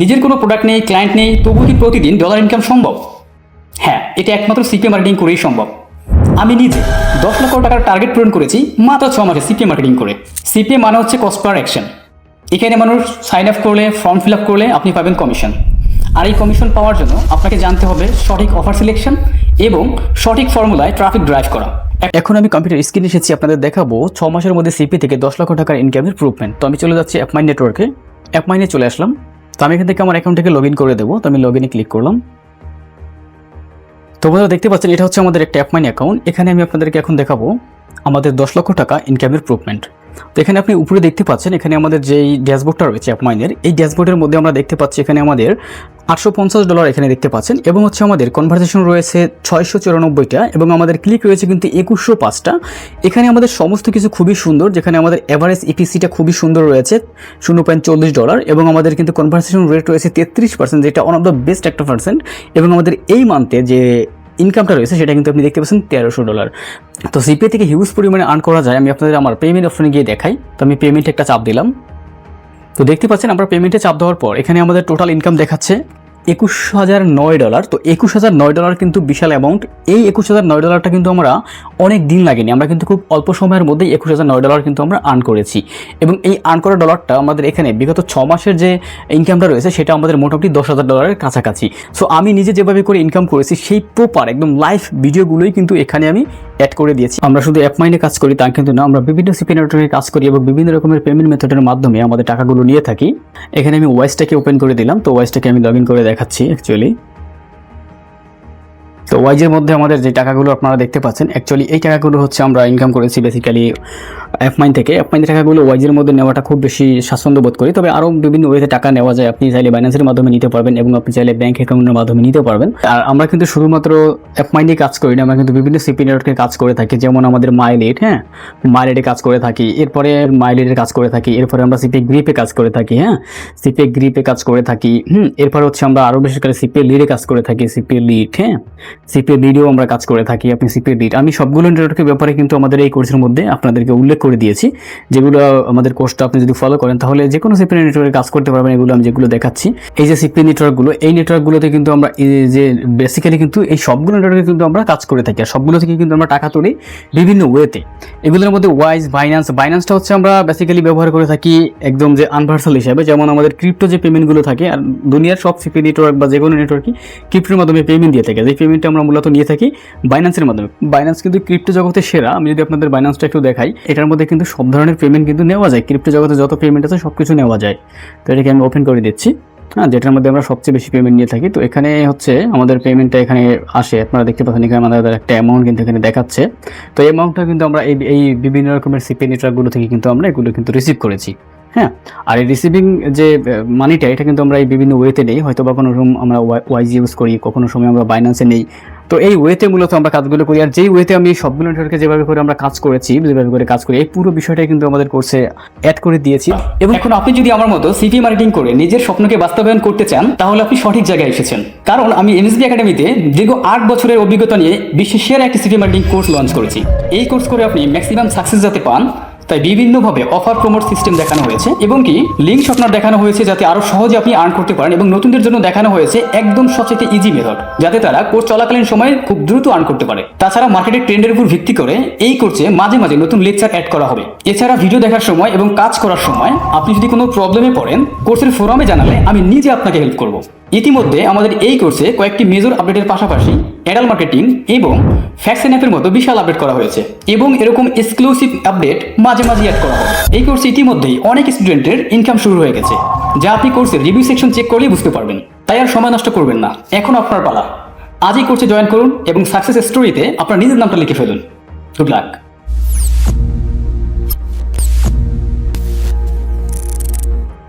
নিজের কোনো প্রোডাক্ট নেই ক্লায়েন্ট নেই তবু কি প্রতিদিন ডলার ইনকাম সম্ভব? হ্যাঁ এটা একমাত্র সিপিএ মার্কেটিং করেই সম্ভব। আমি নিজে দশ লক্ষ টাকার টার্গেট পূরণ করেছি মাত্র ছ মাসে সিপিএ মার্কেটিং করে। সিপিএ মানে হচ্ছে কস্ট পার অ্যাকশন এখানে মানুষ সাইন আপ করলে ফর্ম ফিল আপ করলে আপনি পাবেন কমিশন আর এই কমিশন পাওয়ার জন্য আপনাকে জানতে হবে সঠিক অফার সিলেকশন এবং সঠিক ফর্মুলায় ট্রাফিক ড্রাইভ করা। এখন আমি কম্পিউটার স্ক্রিনে এসেছি, আপনাদের দেখাবো ছ মাসের মধ্যে সিপি থেকে দশ লক্ষ টাকার ইনকামের প্রুভমেন্ট তো আমি চলে যাচ্ছি অ্যাপমাইন নেটওয়ার্কে অ্যাপমাইনে চলে আসলাম। তো আমি এখান থেকে আমার অ্যাকাউন্ট থেকে লগ ইন করে দেবো। তো আমি লগ ইনে ক্লিক করলাম। তো বন্ধুরা, দেখতে পাচ্ছেন, এটা হচ্ছে আমাদের একটা অ্যাপমাইন অ্যাকাউন্ট এখানে আমি আপনাদেরকে এখন দেখাবো আমাদের দশ লক্ষ টাকা ইনকামের প্রুভমেন্ট তো এখানে আপনি উপরে দেখতে পাচ্ছেন, এখানে আমাদের যেই ড্যাশবোর্ডটা রয়েছে অ্যাপমাইনের এই ড্যাশবোর্ডের মধ্যে আমরা দেখতে পাচ্ছি এখানে আমাদের আটশো পঞ্চাশ ডলার এখানে দেখতে পাচ্ছেন এবং হচ্ছে আমাদের কনভারসেশন রয়েছে ছয়শো চুরানব্বইটা এবং আমাদের ক্লিক রয়েছে কিন্তু একুশশো পাঁচটা। এখানে আমাদের সমস্ত কিছু খুবই সুন্দর, যেখানে আমাদের এভারেজ ইপিসিটা খুবই সুন্দর রয়েছে, শূন্য পয়েন্ট চল্লিশ ডলার এবং আমাদের কিন্তু কনভারসেশন রেট রয়েছে তেত্রিশ পার্সেন্ট যেটা ওয়ান অফ দ্য বেস্ট একটা পার্সেন্ট এবং আমাদের এই মান্থে যে ইনকামটা রয়েছে, সেটা কিন্তু আপনি দেখতে পাচ্ছেন তেরোশো ডলার তো সিপিএ থেকে হিউজ পরিমাণে আর্ন করা যায়, আমি আপনাদের আমার পেমেন্ট অপশনে গিয়ে দেখাই। তো আমি পেমেন্টে একটা চাপ দিলাম। তো দেখতে পাচ্ছেন, আমরা পেমেন্টে চাপ দেওয়ার পর এখানে আমাদের টোটাল ইনকাম দেখাচ্ছে। একুশ হাজার নয় ডলার। তো একুশ হাজার নয় ডলার কিন্তু বিশাল অ্যামাউন্ট এই একুশ হাজার নয় ডলারটা কিন্তু আমরা অনেক দিন লাগেনি। আমরা কিন্তু খুব অল্প সময়ের মধ্যেই একুশ হাজার নয় ডলার কিন্তু আমরা আর্ন করেছি। এবং এই আর্ন করা ডলারটা আমাদের এখানে বিগত ছ মাসের যে ইনকামটা রয়েছে, সেটা আমাদের মোটামুটি দশ হাজার ডলারের কাছাকাছি। সো আমি নিজে যেভাবে করে ইনকাম করেছি, সেই প্রপার একদম লাইভ ভিডিওগুলোই কিন্তু এখানে আমি অ্যাড করে দিয়েছি। আমরা শুধু অ্যাপ মাইনে কাজ করি, তা কিন্তু না। আমরা বিভিন্ন সিপি নেটওয়ার্কে কাজ করি এবং বিভিন্ন রকমের পেমেন্ট মেথডের মাধ্যমে আমাদের টাকাগুলো নিয়ে থাকি। এখানে আমি ওয়াইসটাকে ওপেন করে দিলাম। তো ওয়াইসটাকে আমি লগ করে দেখাচ্ছি অ্যাকচুয়ালি তো ওয়াইজের মধ্যে আমাদের যে টাকাগুলো আপনারা দেখতে পাচ্ছেন অ্যাকচুয়ালি এই টাকাগুলো হচ্ছে আমরা ইনকাম করেছি বেসিক্যালি অ্যাপমাইন থেকে। অ্যাপমাইন টাকাগুলো ওয়াইজের মধ্যে নেওয়াটা খুব বেশি স্বাচ্ছন্দ্য বোধ করি। তবে আরও বিভিন্ন ওয়েতে টাকা নেওয়া যায়। আপনি চাইলে বাইন্যান্সের মাধ্যমে নিতে পারবেন এবং আপনি চাইলে ব্যাঙ্ক অ্যাকাউন্টের মাধ্যমে নিতে পারবেন। আর আমরা কিন্তু শুধুমাত্র অ্যাপমাইনে কাজ করি না, আমরা কিন্তু বিভিন্ন সিপি নেটওয়ার্কে কাজ করে থাকি। যেমন আমাদের মাইলেট হ্যাঁ? মাইলেটে কাজ করে থাকি। এরপরে মাইলেটের কাজ করে থাকি। এরপরে আমরা সিপি গ্রিপে কাজ করে থাকি হ্যাঁ? সিপি গ্রিপে কাজ করে থাকি। হুম, এরপর হচ্ছে আমরা আরও বেশি করে সিপি লিডে কাজ করে থাকি। সিপি লিড হ্যাঁ? সিপি লিডেও আমরা কাজ করে থাকি, আপনি সিপি লিড আমি সবগুলো নেটওয়ার্কের ব্যাপারে কিন্তু আমাদের এই কোর্সের মধ্যে আপনাদেরকে উল্লেখ করে দিয়েছি, যেগুলো আমাদের কোর্সটা আপনি যদি ফলো করেন, তাহলে যে কোনো সিপি নেটওয়ার্কে কাজ করতে পারবেন, এগুলো আমি যেগুলো দেখাচ্ছি। এই যে সিপি নেটওয়ার্কগুলো এই নেটওয়ার্কগুলোতে কিন্তু আমরা যে বেসিক্যালি কিন্তু এই সবগুলো নেটওয়ার্কে কিন্তু আমরা কাজ করে থাকি, আর সবগুলো থেকে কিন্তু আমরা টাকা তুলি বিভিন্ন ওয়েতে এগুলোর মধ্যে ওয়াইজ বাইন্যান্স বাইন্যান্সটা হচ্ছে আমরা বেসিক্যালি ব্যবহার করে থাকি একদম যে আনভার্সাল হিসাবে, যেমন আমাদের ক্রিপ্টো যে পেমেন্টগুলো থাকে, আর দুনিয়ার সব সিপি নেটওয়ার্ক বা যে কোনো নেটওয়ার্কই ক্রিপ্টোর মাধ্যমে পেমেন্ট দিয়ে থাকে। যে পেমেন্টটা আমরা মূলত নিয়ে থাকি বাইন্যান্সের মাধ্যমে। বাইন্যান্স কিন্তু ক্রিপ্টো জগতে সেরা। আমি যদি আপনাদের বাইন্যান্সটা একটু দেখাই, এটার মধ্যে কিন্তু সব ধরনের পেমেন্ট কিন্তু নেওয়া যায়। ক্রিপ্টো জগতে যত পেমেন্ট আছে সব কিছু নেওয়া যায়। তো এটাকে আমি ওপেন করে দিচ্ছি। হ্যাঁ যেটার মধ্যে আমরা সবচেয়ে বেশি পেমেন্ট নিয়ে থাকি। তো এখানে হচ্ছে আমাদের পেমেন্টটা এখানে আসে। আপনারা দেখতে পাচ্ছেন এখানে আমাদের একটা অ্যামাউন্ট কিন্তু এখানে দেখাচ্ছে। তো এই অ্যামাউন্টটা কিন্তু আমরা এই এই বিভিন্ন রকমের সিপি নেটওয়ার্কগুলো থেকে কিন্তু আমরা এগুলো কিন্তু রিসিভ করেছি। হ্যাঁ আর এই রিসিভিং যে মানিটা এটা কিন্তু আমরা এই বিভিন্ন ওয়েতে নেই। হয়তো বা কোনো রকম আমরা ওয়াইজ ইউজ করি, কখনো সময় আমরা বাইন্যান্সে নেই। তো এই ওয়েতে মূলত আমরা কাজগুলো করি, আর যেই ওয়েতে আমি সবগুলো নেটওয়ার্কে যেভাবে করে আমরা কাজ করেছি, যেভাবে করে কাজ করি, এই পুরো বিষয়টাই কিন্তু আমাদের কোর্সে অ্যাড করে দিয়েছি। এবং এখন আপনি যদি আমার মতো সিটি মার্কেটিং করে নিজের স্বপ্নকে বাস্তবায়ন করতে চান, তাহলে আপনি সঠিক জায়গায় এসেছেন। কারণ আমি এমএসবি একাডেমিতে দীর্ঘ আট বছরের অভিজ্ঞতা নিয়ে বিশ্বের সেরা একটি সিটি মার্কেটিং কোর্স লঞ্চ করেছি। এই কোর্স করে আপনি ম্যাক্সিমাম সাকসেস যাতে পান তাই বিভিন্নভাবে অফার প্রমোট সিস্টেম দেখানো হয়েছে এবং কি লিঙ্ক আপনার দেখানো হয়েছে যাতে আরও সহজে আপনি আর্ন করতে পারেন এবং নতুনদের জন্য দেখানো হয়েছে একদম সবচেয়ে ইজি মেথড যাতে তারা কোর্স চলাকালীন সময়ে খুব দ্রুত আর্ন করতে পারে। তাছাড়া মার্কেটের ট্রেন্ডের উপর ভিত্তি করে এই কোর্সে মাঝে মাঝে নতুন লেকচার অ্যাড করা হবে। এছাড়া ভিডিও দেখার সময় এবং কাজ করার সময় আপনি যদি কোনো প্রবলেমে পড়েন কোর্সের ফোরামে জানালে আমি নিজে আপনাকে হেল্প করব। ইতিমধ্যে আমাদের এই কোর্সে কয়েকটি মেজর আপডেটের পাশাপাশি অ্যাডাল মার্কেটিং এবং ফ্যাকশন অ্যাপের মতো বিশাল আপডেট করা হয়েছে এবং এরকম এক্সক্লুসিভ আপডেট মাঝে মাঝে অ্যাড করা হয়। এই কোর্সে ইতিমধ্যেই অনেক স্টুডেন্টের ইনকাম শুরু হয়ে গেছে, যা আপনি কোর্সের রিভিউ সেকশন চেক করলেই বুঝতে পারবেন। তাই আর সময় নষ্ট করবেন না। এখন আপনার পালা। আজই কোর্সে জয়েন করুন এবং সাকসেস স্টোরিতে আপনার নিজের নামটা লিখে ফেলুন। Good luck